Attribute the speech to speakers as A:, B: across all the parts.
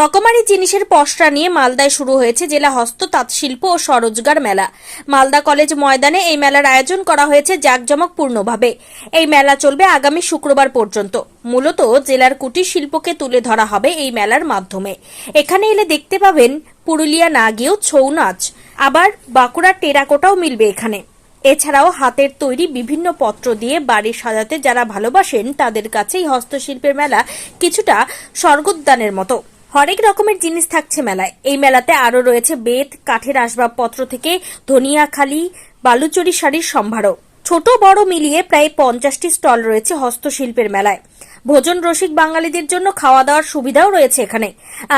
A: রকমারি জিনিসের পসরা নিয়ে মালদায় শুরু হয়েছে জেলা হস্ত, তাঁতশিল্প ও স্বরোজগার মেলা। মালদা কলেজ ময়দানে এই মেলার আয়োজন করা হয়েছে জাঁকজমকপূর্ণভাবে। এই মেলা চলবে আগামী শুক্রবার পর্যন্ত। মূলত জেলার কুটির শিল্পকে তুলে ধরা হবে এই মেলার মাধ্যমে। এখানে এলে দেখতে পাবেন পুরুলিয়া না গিয়েও ছৌ নাচ। আবার বাঁকুড়ার টেরাকোটাও মিলবে এখানে। এছাড়াও হাতের তৈরি বিভিন্ন পত্র দিয়ে বাড়ি সাজাতে যারা ভালোবাসেন, তাদের কাছে এই হস্তশিল্পের মেলা কিছুটা স্বর্গোদ্যানের মতো। হরেক রকমের জিনিস থাকছে মেলায়। এই মেলাতে আরও রয়েছে বেত, কাঠের আসবাবপত্র থেকে ধনিয়াখালি, বালুচরি শাড়ির সম্ভারও ছোট বড় মিলিয়ে প্রায় পঞ্চাশটি স্টল রয়েছে হস্তশিল্পের মেলায়। ভোজন রসিক বাঙালিদের জন্য খাওয়া দাওয়ার সুবিধাও রয়েছে এখানে।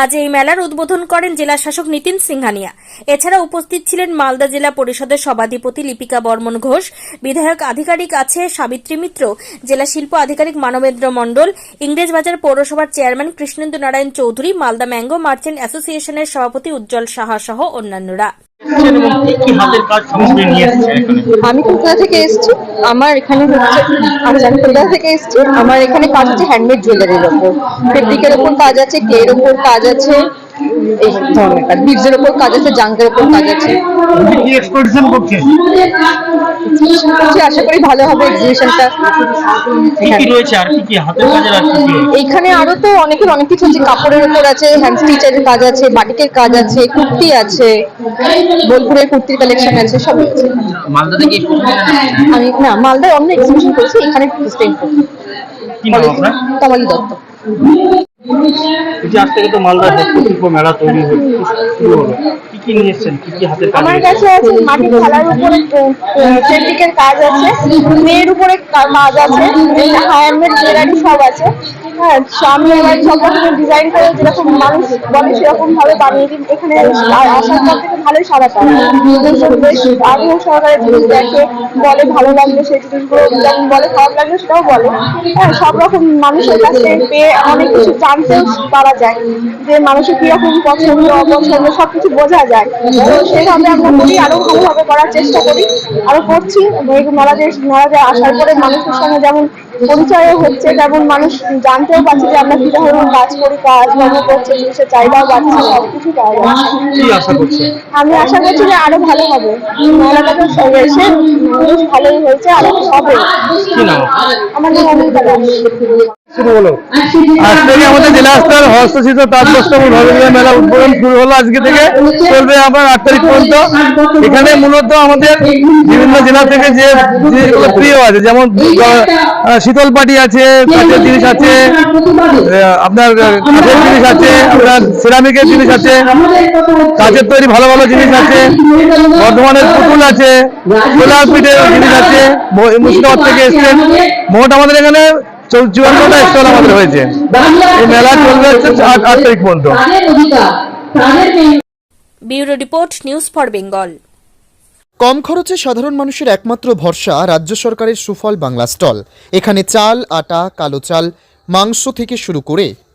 A: আজ এই মেলার উদ্বোধন করেন জেলা শাসক নীতিন সিংহানিয়া। এছাড়া উপস্থিত ছিলেন মালদা জেলা পরিষদের সভাধিপতি লিপিকা বর্মন ঘোষ, বিধায়ক আধিকারিক আছে সাবিত্রী মিত্র, জেলা শিল্প আধিকারিক মানবেন্দ্র মণ্ডল ইংরেজবাজার পৌরসভার chairman Krishnendu Narayan Choudhury, Malda mango merchant অ্যাসোসিয়েশনের সভাপতি উজ্জ্বল সাহা সহ অন্যান্যরা।
B: আমি কলকাতা থেকে এসেছি। আমার এখানে হচ্ছে আমি কলকাতা থেকে এসেছি। আমার এখানে কাজ হচ্ছে হ্যান্ডমেড জুয়েলারির ওপর ফেব্রিকের ওপর কাজ আছে ক্লের ওপর কাজ আছে। এই ধরনের কাজ। বিটসের ওপর কাজ আছে জাঙ্কের ওপর কাজ আছে।
C: কি এক্সপোজিশন করছেন
B: আশা করি ভালো হবে এক্সিবিশনটা
C: কি রয়েছে আর কি কি হাতের কাজের আর কি কি
B: আরও তো অনেকের অনেক কিছু আছে। কাপড়ের উপর আছে হ্যান্ড স্টিচের কাজ আছে বাটিকের কাজ আছে কুর্তি আছে বোলপুরের কুর্তির কালেকশন আছে সব আছে।
C: মালদা থেকে এই প্রথম এলেন আপনি?
B: আমি না মালদায় অন্য এক্সিবিশন করেছি এখানে
C: নাম
B: কমলি দত্ত।
C: আজ থেকে তো মালদা হস্তশিল্প মেলা তৈরি শুরু হলো কি কি নিয়ে এসেছেন? কি কি হাতে
B: আমার কাছে আছে মাটির থালার উপরে ফেব্রিকের কাজ আছে মেয়ের উপরে কাজ আছে হ্যান্ডমেড জুয়েলারি সব আছে। হ্যাঁ হ্যাঁ সব রকম মানুষের কাছে পেয়ে অনেক কিছু যায় যে মানুষের কীরকম পছন্দ, অপছন্দ, সবকিছু বোঝা যায়। তো সেভাবে আমরা করি আরও ভালোভাবে করার চেষ্টা করি, আরও করছি। এই মেলাতে মেলাতে আসার পরে মানুষের সঙ্গে যেমন পরিচয় হচ্ছে, তেমন মানুষ জানতেও পারছি যে আমরা কি ধরনের কাজ করি কাজ কর্ম করছে জিনিসের চাহিদাও বাড়ছে সবকিছু পাওয়া যাচ্ছে আমি আশা করছি যে আরও ভালো হবে। মেলাটাতে সব এসে ভালোই হয়েছে আরও হবে আমার নাম
C: শুরু হলো
D: আজ থেকে আমাদের জেলা স্তর হস্তশিল্প তাঁত বস্ত্র ও নবীন মেলা উদ্বোধন শুরু হলো আজকে থেকে? চলবে আবার আট তারিখ পর্যন্ত। এখানে মূলত আমাদের বিভিন্ন জেলা থেকে যে প্রিয় আছে, যেমন শীতল পাটি আছে কাঠের জিনিস আছে আপনার কাঠের জিনিস আছে, আপনার সিরামিকের জিনিস আছে কাঠের তৈরি ভালো ভালো জিনিস আছে, বর্ধমানের পুতুল আছে সোলার পিঠের জিনিস আছে মুর্শিদাবাদ থেকে এসছেন মোট আমাদের এখানে চুয়ান্নটা স্টল আমাদের হয়েছে। এই মেলা চলবে আট আট তারিখ পর্যন্ত।
A: Bureau report news for Bengal.
E: কম খরচে সাধারণ মানুষের একমাত্র ভরসা রাজ্য সরকারের সুফল বাংলা স্টল। এখানে চাল আটা কালো চাল মাংস থেকে শুরু করে